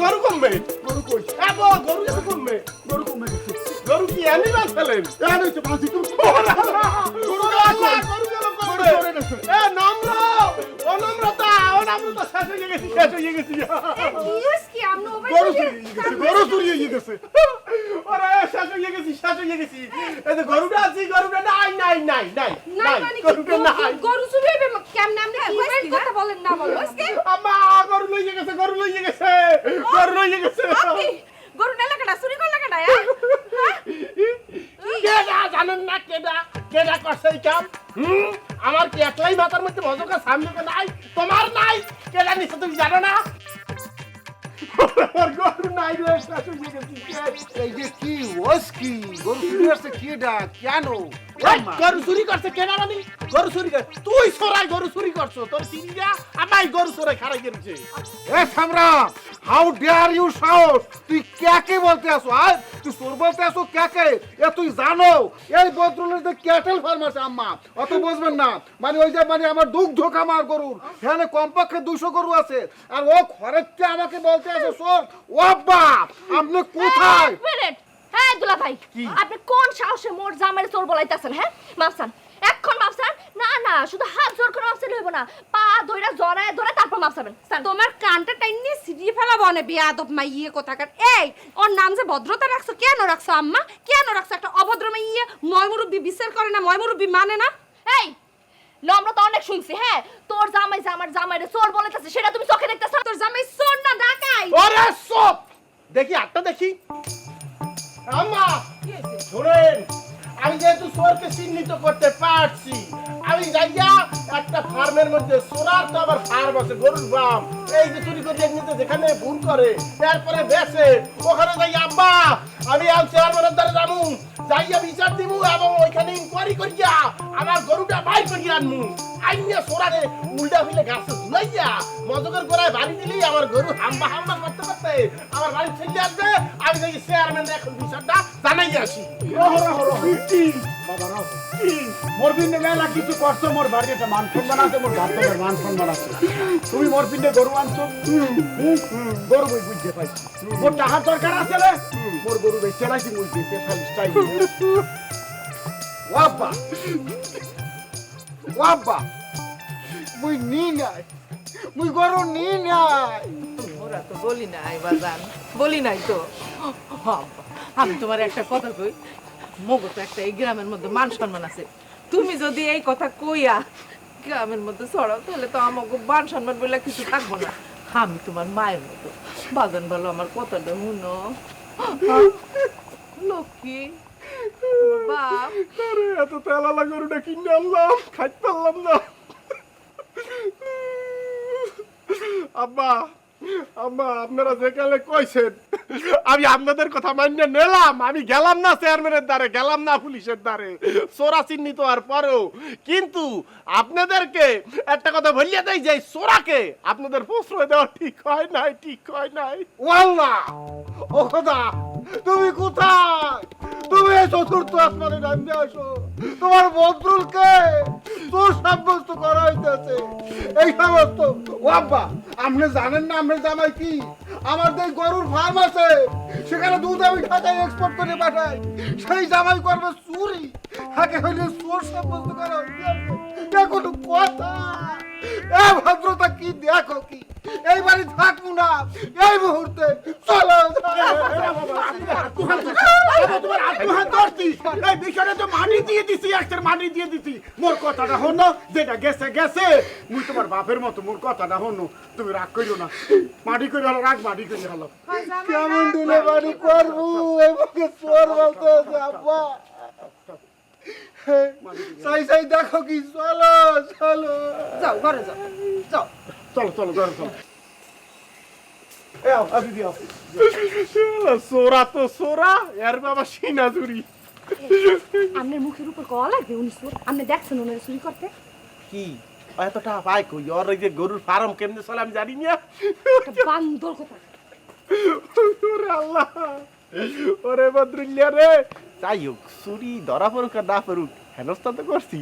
গরু কমবে? গরু কই? হ্যাঁ গরু গেছে কমবে? গরু কমে গরু কি অ্যানিমাল ফেলেন এর হচ্ছে বাজি তুমি গরু আল্লাহ, গরু কমবে। এ, নম্র, অনম্রতা, অনম্রতা, শেষ হয়ে গেছি, শেষ হয়ে গেছি। কি? আমরা গরু চুরি গেছে গরু চুরি হয়ে গেছে। ওরে, শেষ হয়ে গেছি, শেষ হয়ে গেছি। এই যে গরুটা আছে, গরুটা নাই, নাই, নাই, নাই, নাই, মানে গরুটা নাই। গরু- গরু চুরি হইবে? কেমনে আপনি কি কথা বলেন না আম্মা, গরু লইয়ে গেছে, গরু লইয়ে গেছে, গরু লইয়ে গেছে। গরু না লাগাটা চুরি করে লাগাটা কেডা জানেন না কেডা কেডা করছে এই কাম হুম? আমার কি একলাই মাথার মধ্যে মজকা সামনে তো নাই? তোমার নাই? কেডা নিছে তুমি জানো না? গরু নাই রে শাশু গেছি। এই যে কি ওস কি? গরু চুরি হচ্ছে কি কেন? গরু চুরি করছে কেডা মানে গরু চুরি কর তুই সরাই গরু চুরি করছ তোর চিনি না গরু চোরাই খারাই গেছে এ সামরা হাউ ডেয়ার ইউ সাহস তুই কাকে বলতে আসো? আয় তুই চোর বলতে আসো কাকে? এ তুই জানো এই বদরুলের যে ক্যাটেল ফার্ম আছে আম্মা। অত বুঝবেন না। মানে ওই যে মানে আমার দুগ্ধ খামার গরুর। এখানে কমপক্ষে দুশো গরু আছে। আর ও খরচকে আমাকে বলতে আসে চোর ও বাপ আপনি কোথায়? হ্যাঁ দুলা ভাই আপনি কোন সাহসে মোর জামাইরে চোর বলাইতাছেন হ্যাঁ? মাপসান এখন মাপসান না না শুধু হাত জোর করে মাপসান হইব না পা ধইরা জড়ায় ধরে তারপর মাপসাবেন তোমার কানটা টাইনি সিরিয়ে ফেলাবো না বেয়াদব মাইয়ে কোথাকার। এই ওর নাম যে ভদ্রতা রাখছো কেন রাখছো আম্মা? কেন রাখছো একটা অভদ্র মাইয়ে ময়মুরব্বী বিশ্বাস করে না ময়মুরব্বী মানে না? এই নম্রতা অনেক শুনছি হ্যাঁ? তোর জামাই যে আমার জামাইরে চোর বলাইতাছে সেটা তুমি চোখে দেখতেছ? না? তোর জামাই সোর না ডাকাই। ওরে সব দেখি আটটা দেখি। আম্মা! শোনেন আমি যেহেতু চোরকে চিহ্নিত করতে পারছি আমি যাইয়া একটা ফার্মের মধ্যে সোনার তো আবার ফার্ম আছে, গরুর ফার্ম। এই যে চুরি করে নিতে যেখানে ভুল করে তারপরে বেসে ওখানে যাই আব্বা, আমি আর চেয়ারম্যানের দ্বারা যাব যাইয়া বিচার দিব এবং ওইখানে ইনকোয়ারি করিয়া আমার গরুটা বাই করিয়া আনমু। আইনিয়া সোরারে উল্টা ফিলে গাছে ঝুলাইয়া মজকের গোড়ায় বাড়ি দিলেই আমার গরু হাম্বা হাম্বা করতে করতে আমার বাড়ি ছেলে আসবে। আমি যাই চেয়ারম্যান এখন বিচারটা আসি। মোর পিন্ডে মেলা কিছু করছ মোর বাড়িতে একটা মান সম্মান আছে মোর ভাতবের মান সম্মান আছে তুমি মোর পিন্ডে গরু আনছো? গরু বই বুঝতে পাইছি। মোর টাকা দরকার আছে রে? মোর গরু বেশ চালাইছি মুই দিতে খালি স্টাইল ওয়াব্বা। ওয়াব্বা। মুই নি নাই। মুই গরু নি নাই। ওরা তো বলি নাই বাজান। বলি নাই তো। বাবা, আমি তোমার একটা কথা কই, মগো তো একটা এই গ্রামের মধ্যে মান সম্মান আছে। তুমি যদি এই কথা কইয়া গ্রামের মধ্যে ছড়াও, তাহলে তো আমাকে মান সম্মান বলে কিছু থাকব না। আমি তোমার মায়ের মতো। বাজান বলো আমার কথাটা শুনো। লক্ষ্মী পারলাম না। আব্বা আম্মা, আপনারা যেকালে কইছেন, আমি আপনাদের কথা মান্য নিলাম। আমি গেলাম না চেয়ারম্যানের দ্বারে, গেলাম না পুলিশের দ্বারে। চোরা চিহ্নিত হওয়ার পরেও, কিন্তু আপনাদেরকে একটা কথা বলিয়ে দেয় যে চোরাকে আপনাদের প্রশ্রয় দেওয়া ঠিক হয় নাই, ঠিক হয় নাই। ওয়াল্লা! ও খোদা, তুমি কোথায়? তুমি চতুর্থ আসমানে নামতে আসো। তোমার বদরুলকে তোর সাব্যস্ত করা হইতেছে। এই সমস্ত, ও আব্বা, আপনি জানেন না আপনার জামাই কি? আমার যে গরুর ফার্ম আছে, সেখানে দুধ আমি ঢাকায় এক্সপোর্ট করে পাঠাই। সেই জামাই করবে চুরি, তাকে হইলে চোর সাব্যস্ত করা হইতেছে। কোনো কথা। এ ভদ্রতা কি, দেখো কি? এই বাড়ি থাকব না। এই মুহূর্তে চলো তোমার আত্মহাত ধরছি এই বিষয়টা তো মানি দিয়ে দিছি একটা মানি দিয়ে দিছি মোর কথাটা হনো যেটা গেছে গেছে মুই তোমার বাপের মতো মোর কথাটা হনো তুমি রাগ করিও না মাটি করে হলো রাগ মাটি করে হলো কেমন দুলে বাড়ি করব এই মুখে চোর বলতে আছে আব্বা সাই সাই দেখো কি চলো চলো যাও ঘরে যাও যাও চলো চলো ঘরে চলো আসি দিও সোরা তো সোরা এর বাবা সিনা চুরি আপনার মুখের উপর কওয়া লাগবে উনি আপনি দেখছেন ওনার চুরি করতে? কি? এতটা পাই কই? ওর ওই যে গরুর ফার্ম কেমনে চলে আমি জানি না। বান্দর কথা। ওরে আল্লাহ। ওরে বদরুল্লিয়া রে। যাই হোক চুরি ধরা পড়ুক আর না পড়ুক হেনস্তা তো করছি।